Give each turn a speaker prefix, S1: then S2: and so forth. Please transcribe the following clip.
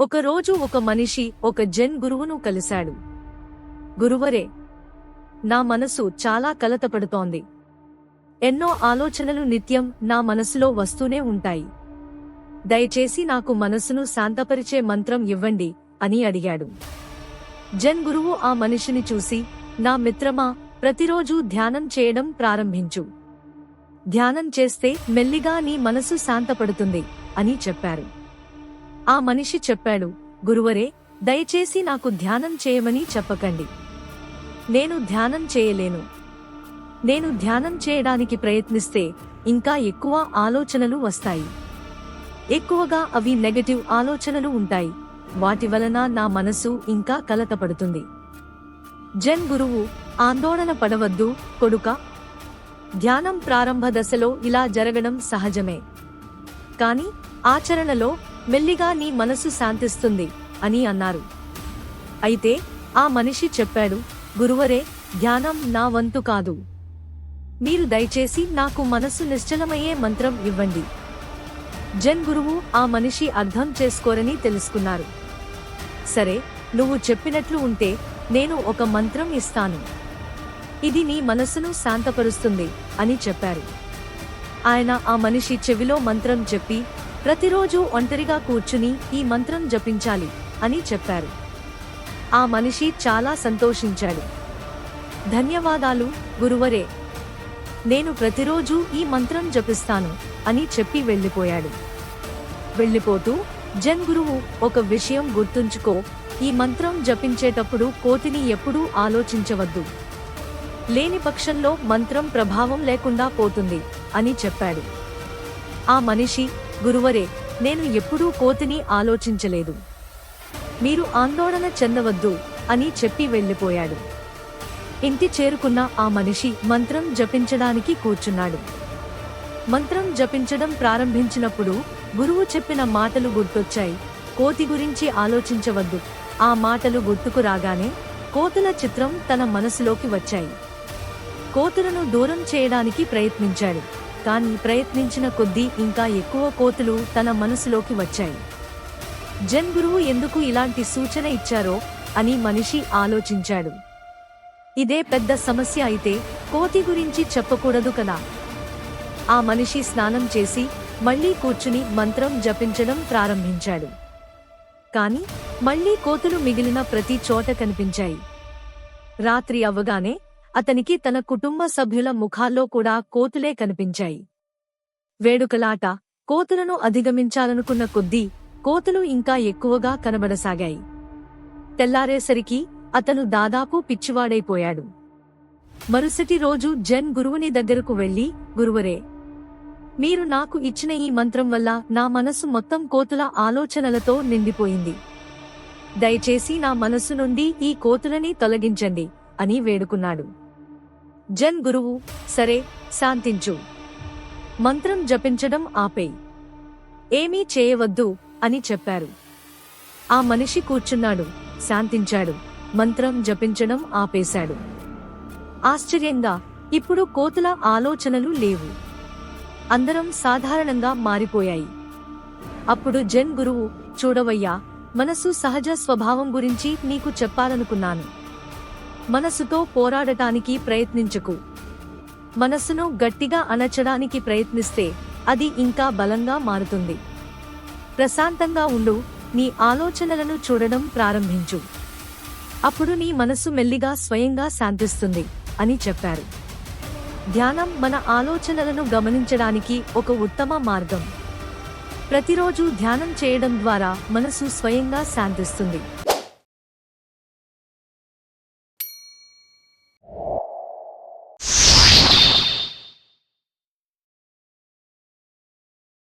S1: ఒకరోజు ఒక మనిషి ఒక జెన్ గురువును కలిశాడు. గురువరే నా మనసు చాలా కలతపడుతోంది. ఎన్నో ఆలోచనలు నిత్యం నా మనసులో వస్తూనే ఉంటాయి. దయచేసి నాకు మనసును శాంతపరిచే మంత్రం ఇవ్వండి అని అడిగాడు. జన్ గురువు ఆ మనిషిని చూసి నా మిత్రమా ప్రతిరోజు ధ్యానం చేయడం ప్రారంభించు. ధ్యానం చేస్తే మెల్లిగా నీ మనసు శాంతపడుతుంది అని చెప్పారు. ఆ మనిషి చెప్పాడు గురువరే దయచేసి నాకు ధ్యానం చేయమని చెప్పకండి. నేను ధ్యానం చేయలేను. నేను ధ్యానం చేయడానికి ప్రయత్నిస్తే ఇంకా ఎక్కువ ఆలోచనలు వస్తాయి. ఎక్కువగా అవి నెగటివ్ ఆలోచనలు ఉంటాయి. వాటి వలన నా మనసు ఇంకా కలతపడుతుంది. జన్ గురువు ఆందోళన పడవద్దు కొడుక. ధ్యానం ప్రారంభ దశలో ఇలా జరగడం సహజమే. కానీ ఆచరణలో మెల్లిగా నీ మనసు శాంతిస్తుంది అని అన్నారు. అయితే ఆ మనిషి చెప్పాడు గురువరే ధ్యానం నా వంతు కాదు. మీరు దయచేసి నాకు మనసు నిశ్చలమయ్యే మంత్రం ఇవ్వండి. జన్ గురువు ఆ మనిషి అర్థం చేసుకోరని తెలుసుకున్నారు. సరే నువ్వు చెప్పినట్లు ఉంటే నేను ఒక మంత్రం ఇస్తాను. ఇది నీ మనసును శాంతపరుస్తుంది అని చెప్పారు. ఆయన ఆ మనిషి చెవిలో మంత్రం చెప్పి ప్రతిరోజు ఒంటరిగా కూర్చుని ఈ మంత్రం జపించాలి అని చెప్పారు. ఆ మనిషి చాలా సంతోషించాడు. ధన్యవాదాలు గురువరే. నేను ప్రతిరోజు ఈ మంత్రం జపిస్తాను అని చెప్పి వెళ్ళిపోయాడు. వెళ్ళిపోతూ జన్ గురువు ఒక విషయం గుర్తుంచుకో. ఈ మంత్రం జపించేటప్పుడు కోతిని ఎప్పుడూ ఆలోచించవద్దు. లేని పక్షంలో మంత్రం ప్రభావం లేకుండా పోతుంది అని చెప్పాడు. ఆ మనిషి గురువరే నేను ఎప్పుడూ కోతిని ఆలోచించలేదు. మీరు ఆందోళన చెందవద్దు అని చెప్పి వెళ్ళిపోయాడు. ఇంటి చేరుకున్న ఆ మనిషి మంత్రం జపించడానికి కూర్చున్నాడు. మంత్రం జపించడం ప్రారంభించినప్పుడు గురువు చెప్పిన మాటలు గుర్తొచ్చాయి. కోతి గురించి ఆలోచించవద్దు. ఆ మాటలు గుర్తుకు రాగానే కోతుల చిత్రం తన మనసులోకి వచ్చాయి. కోతులను దూరం చేయడానికి ప్రయత్నించాడు. కానీ ప్రయత్నించిన కొద్దీ ఇంకా ఎక్కువ కోతులు తన మనసులోకి వచ్చాయి. జన్ గురువు ఎందుకు ఇలాంటి సూచన ఇచ్చారో అని మనిషి ఆలోచించాడు. ఇదే పెద్ద సమస్య అయితే కోతి గురించి చెప్పకూడదు కదా. ఆ మనిషి స్నానం చేసి మళ్ళీ కూర్చుని మంత్రం జపించడం ప్రారంభించాడు. కాని మళ్ళీ కోతులు మిగిలిన ప్రతి చోట కనిపించాయి. రాత్రి అవ్వగానే అతనికి తన కుటుంబ సభ్యుల ముఖాల్లో కూడా కోతులే కనిపించాయి. వేడుకలాట కోతులను అధిగమించాలనుకున్న కొద్దీ కోతులు ఇంకా ఎక్కువగా కనబడసాగాయి. తెల్లారేసరికి అతను దాదాపు పిచ్చివాడైపోయాడు. మరుసటి రోజు జన్ గురువుని దగ్గరకు వెళ్ళి గురువరే మీరు నాకు ఇచ్చిన ఈ మంత్రం వల్ల నా మనసు మొత్తం కోతుల ఆలోచనలతో నిండిపోయింది. దయచేసి నా మనసు నుండి ఈ కోతులని తొలగించండి. అని వేడుకున్నాడు. జన్ గురువు సరే శాంతించు. మంత్రం జపించడం ఆపేయి ఏమీ చేయవద్దు అని చెప్పారు. ఆ మనిషి కూర్చున్నాడు శాంతించాడు మంత్రం జపించడం ఆపేశాడు. ఆశ్చర్యంగా ఇప్పుడు కోతుల ఆలోచనలు లేవు. అందరం సాధారణంగా మారిపోయాయి. అప్పుడు జన్ గురువు చూడవయ్యా మనసు సహజ స్వభావం గురించి నీకు చెప్పాలనుకున్నాను. మనసుతో పోరాడటానికి ప్రయత్నించకు. మనసును గట్టిగా అణచడానికి ప్రయత్నిస్తే అది ఇంకా బలంగా మారుతుంది. ప్రశాంతంగా ఉండు నీ ఆలోచనలను చూడడం ప్రారంభించు. అప్పుడు నీ మనసు మెల్లిగా స్వయంగా శాంతిస్తుంది అని చెప్పారు. ధ్యానం మన ఆలోచనలను గమనించడానికి ఒక ఉత్తమ మార్గం. ప్రతిరోజు ధ్యానం చేయడం ద్వారా మనసు స్వయంగా శాంతిస్తుంది.